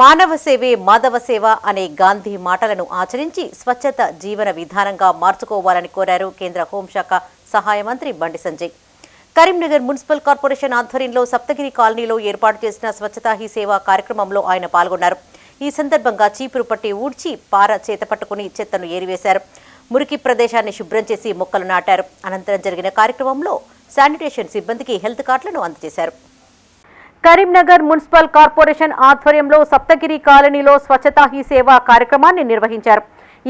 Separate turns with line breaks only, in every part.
మానవ సేవే మాధవ సేవ అనే గాంధీ మాటలను ఆచరించి స్వచ్ఛత జీవన విధానంగా మార్చుకోవాలని కోరారు కేంద్ర హోంశాఖ సహాయ మంత్రి బండి సంజయ్. కరీంనగర్ మున్సిపల్ కార్పొరేషన్ ఆధ్వర్యంలో సప్తగిరి కాలనీలో ఏర్పాటు చేసిన స్వచ్ఛతా హీ సేవ కార్యక్రమంలో ఆయన పాల్గొన్నారు. ఈ సందర్భంగా చీపురు పట్టి ఊడ్చి పార చేత పట్టుకుని చెత్తను ఏరివేశారు. మురికి ప్రదేశాన్ని శుభ్రం చేసి మొక్కలు నాటారు. అనంతరం జరిగిన కార్యక్రమంలో శానిటేషన్ సిబ్బందికి హెల్త్ కార్డులను అందజేశారు. కరీంనగర్ మున్సిపల్ కార్పొరేషన్ ఆధ్వర్యంలో సప్తగిరి కాలనీలో స్వచ్ఛతా హీ సేవ కార్యక్రమాన్ని నిర్వహించారు.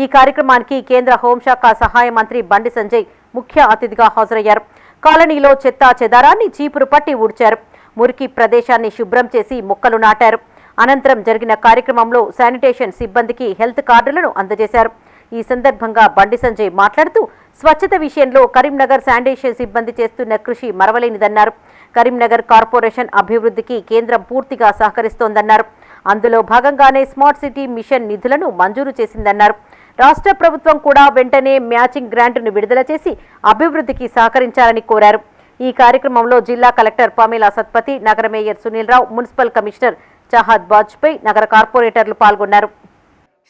ఈ కార్యక్రమానికి కేంద్ర హోంశాఖ సహాయ మంత్రి బండి సంజయ్ ముఖ్య అతిథిగా హాజరయ్యారు. కాలనీలో చెత్తా చెదారాన్ని చీపురు పట్టి ఊడ్చారు. మురికి ప్రదేశాన్ని శుభ్రం చేసి మొక్కలు నాటారు. అనంతరం జరిగిన కార్యక్రమంలో శానిటేషన్ సిబ్బందికి హెల్త్ కార్డులను అందజేశారు. ఈ సందర్భంగా బండి సంజయ్ మాట్లాడుతూ స్వచ్ఛత విషయంలో కరీంనగర్ శానిటేషన్ సిబ్బంది చేస్తున్న కృషి మరవలేనిదన్నారు. కరీంనగర్ కార్పొరేషన్ అభివృద్ధికి కేంద్రం పూర్తిగా సహకరిస్తోందన్నారు. అందులో భాగంగానే స్మార్ట్ సిటీ మిషన్ నిధులను మంజూరు చేసిందన్నారు. రాష్ట్ర ప్రభుత్వం కూడా వెంటనే మ్యాచింగ్ గ్రాంటును విడుదల చేసి అభివృద్ధికి సహకరించాలని కోరారు. ఈ కార్యక్రమంలో జిల్లా కలెక్టర్ పమేలా సత్పతి నగర mayor Sunil Rao municipal commissioner Chahat Vajpayee నగర కార్పొరేటర్లు పాల్గొన్నారు.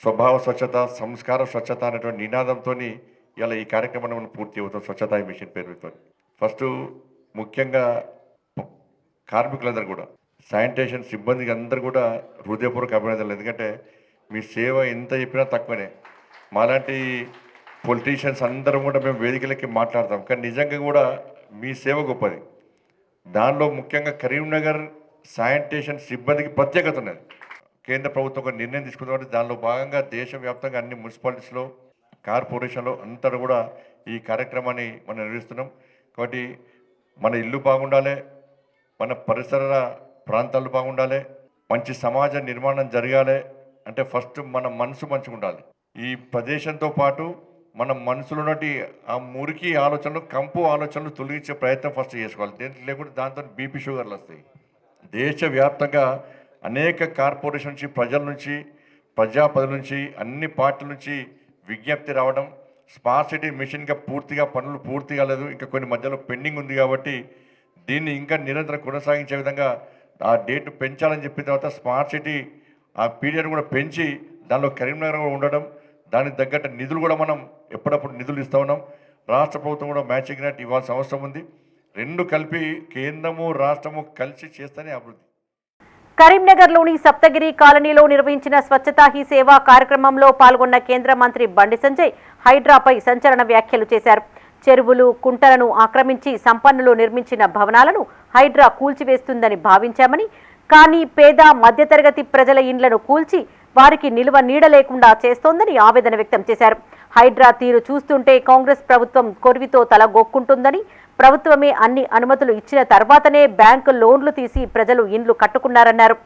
స్వభావ స్వచ్ఛత సంస్కార స్వచ్ఛత అనేటువంటి నినాదంతో ఇలా ఈ కార్యక్రమాన్ని మనం పూర్తి అవుతాం. స్వచ్ఛతా మిషన్ పేరుతో ఫస్ట్ ముఖ్యంగా కార్మికులందరూ కూడా శానిటేషన్ సిబ్బందికి అందరూ కూడా హృదయపూర్వక అభినందనలు. ఎందుకంటే మీ సేవ ఎంత చెప్పినా తక్కువనే. మాలాంటి పొలిటీషియన్స్ అందరం కూడా మేము వేదికలకి మాట్లాడతాం. కానీ నిజంగా కూడా మీ సేవ గొప్పది. దానిలో ముఖ్యంగా కరీంనగర్ శానిటేషన్ సిబ్బందికి ప్రత్యేకత ఉన్నది. కేంద్ర ప్రభుత్వం ఒక నిర్ణయం తీసుకుంది కాబట్టి దానిలో భాగంగా దేశవ్యాప్తంగా అన్ని మున్సిపాలిటీస్లో కార్పొరేషన్లో అంతా కూడా ఈ కార్యక్రమాన్ని మనం నిర్వహిస్తున్నాం. కాబట్టి మన ఇల్లు బాగుండాలి మన పరిసర ప్రాంతాలు బాగుండాలి మంచి సమాజ నిర్మాణం జరగాలి అంటే ఫస్ట్ మన మనసు మంచిగా ఉండాలి. ఈ ప్రదేశంతో పాటు మన మనసులో ఉన్నటి ఆ మురికి ఆలోచనలు కంపు ఆలోచనలు తొలగించే ప్రయత్నం ఫస్ట్ చేసుకోవాలి. దేని లేకుంటే దాంతో బీపీ షుగర్లు వస్తాయి. దేశవ్యాప్తంగా అనేక కార్పొరేషన్ నుంచి ప్రజల నుంచి ప్రజాపతి నుంచి అన్ని పార్టీల నుంచి విజ్ఞప్తి రావడం స్మార్ట్ సిటీ మిషన్గా పూర్తిగా పనులు పూర్తి కాలేదు. ఇంకా కొన్ని మధ్యలో పెండింగ్ ఉంది కాబట్టి దీన్ని ఇంకా నిరంతరం కొనసాగించే విధంగా ఆ డేట్ పెంచాలని చెప్పిన తర్వాత స్మార్ట్ సిటీ ఆ పీరియడ్ కూడా పెంచి దానిలో కరీంనగర్ కూడా ఉండడం దానికి తగ్గట్టు నిధులు కూడా మనం ఎప్పుడప్పుడు నిధులు ఇస్తూ ఉన్నాం. రాష్ట్ర ప్రభుత్వం కూడా మ్యాచింగ్ గ్రాంట్ ఇవ్వాల్సిన అవసరం ఉంది. రెండు కలిపి కేంద్రము రాష్ట్రము కలిసి చేస్తేనే అభివృద్ధి.
కరీంనగర్లోని సప్తగిరి కాలనీలో నిర్వహించిన స్వచ్ఛతా హీ సేవా కార్యక్రమంలో పాల్గొన్న కేంద్ర మంత్రి బండి సంజయ్ హైడ్రాపై సంచలన వ్యాఖ్యలు చేశారు. చెరువులు కుంటలను ఆక్రమించి సంపన్నులు నిర్మించిన భవనాలను హైడ్రా కూల్చివేస్తుందని భావించామని కానీ పేద మధ్యతరగతి ప్రజల ఇండ్లను కూల్చి వారికి నిలువ నీడ లేకుండా చేస్తోందని ఆవేదన వ్యక్తం చేశారు. హైడ్రా తీరు చూస్తుంటే కాంగ్రెస్ ప్రభుత్వం కొరివితో తల గొక్కుంటుందని ప్రభుత్వమే అన్ని అనుమతులు ఇచ్చిన తర్వాతనే బ్యాంకు లోన్లు తీసి ప్రజలు ఇండ్లు కట్టుకున్నారన్నారు.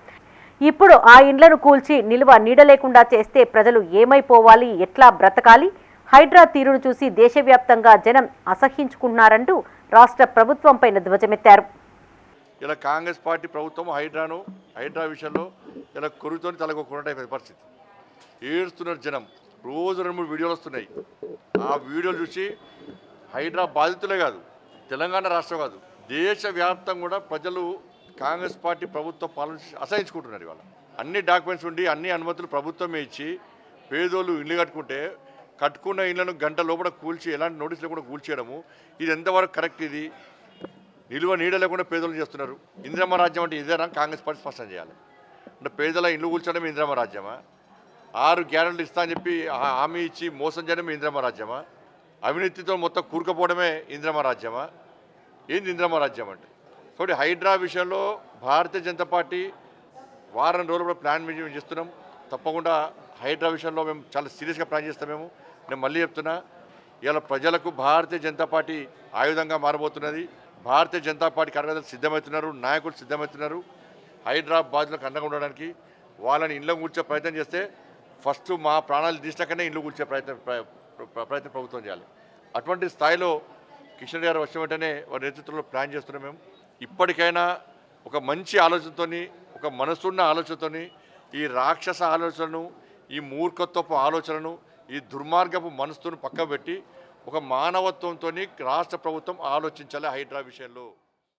ఇప్పుడు ఆ ఇండ్లను కూల్చి నిలువ నీడలేకుండా చేస్తే ప్రజలు ఏమైపోవాలి? ఎట్లా బ్రతకాలి? హైడ్రా తీరును చూసి దేశవ్యాప్తంగా జనం అసహ్యించుకున్నారంటూ రాష్ట్ర ప్రభుత్వంపై ధ్వజమెత్తారు.
ఇలా కాంగ్రెస్ పార్టీ ప్రభుత్వం హైడ్రాను హైడ్రా విషయంలో ఇలా కొరుతోని తలగొకుండా పరిస్థితి. ఏడుస్తున్నారు జనం. రోజు రెండు మూడు వీడియోలు వస్తున్నాయి. ఆ వీడియోలు చూసి హైడ్రా బాధితులే కాదు తెలంగాణ రాష్ట్రం కాదు దేశవ్యాప్తంగా కూడా ప్రజలు కాంగ్రెస్ పార్టీ ప్రభుత్వ పాలన అసహించుకుంటున్నారు ఇవాళ. అన్ని డాక్యుమెంట్స్ ఉండి అన్ని అనుమతులు ప్రభుత్వమే ఇచ్చి పేదోళ్ళు ఇల్లు కట్టుకుంటే కట్టుకున్న ఇళ్ళను గంట లోపల కూల్చి ఎలాంటి నోటీసులు కూడా కూల్చేయడము ఇది ఎంతవరకు కరెక్ట్ ఇది? నిలువ నీడ లేకుండా పేదలు చేస్తున్నారు. ఇందిరమ్మ రాజ్యం అంటే ఇదేనా? కాంగ్రెస్ పార్టీ స్పష్టం చేయాలి. అంటే పేదల ఇల్లు కూల్చడం ఇందిరమ్మ రాజ్యమా? ఆరు గ్యారెంటీలు ఇస్తా అని చెప్పి హామీ ఇచ్చి మోసం చేయడం ఇందిరమ్మ రాజ్యమా? అవినీతితో మొత్తం కూరుకుపోవడమే ఇందిరమ్మ రాజ్యమా ఏంది ఇందిరమ్మ రాజ్యం అంటే? కాబట్టి హైడ్రా విషయంలో భారతీయ జనతా పార్టీ వారం రోజులు కూడా ప్లాన్ మేము చేస్తున్నాం. తప్పకుండా హైడ్రా విషయంలో మేము చాలా సీరియస్గా ప్లాన్ చేస్తాం మేము. నేను మళ్ళీ చెప్తున్నా ఇలా ప్రజలకు భారతీయ జనతా పార్టీ ఆయుధంగా మారబోతున్నది. భారతీయ జనతా పార్టీ కార్యకర్తలు సిద్ధమవుతున్నారు నాయకులు సిద్ధమవుతున్నారు. హైదరాబాద్లకు అండగా ఉండడానికి వాళ్ళని ఇంట్లో కూర్చే ప్రయత్నం చేస్తే ఫస్ట్ మా ప్రాణాలు తీసినాకనే ఇంట్లో కూర్చే ప్రయత్నం ప్ర- ప్రయత్నం ప్రభుత్వం చేయాలి. అటువంటి స్థాయిలో కిషన్ గారు వచ్చిన వెంటనే వారి నేతృత్వంలో ప్లాన్ చేస్తున్నాం మేము. ఇప్పటికైనా ఒక మంచి ఆలోచనతోని ఒక మనసున్న ఆలోచనతోని ఈ రాక్షస ఆలోచనను ఈ మూర్ఖత్వపు ఆలోచనను ఈ దుర్మార్గపు మనసును పక్కబెట్టి ఒక మానవత్వంతో రాష్ట్ర ప్రభుత్వం ఆలోచించాలి హైడ్రా విషయంలో.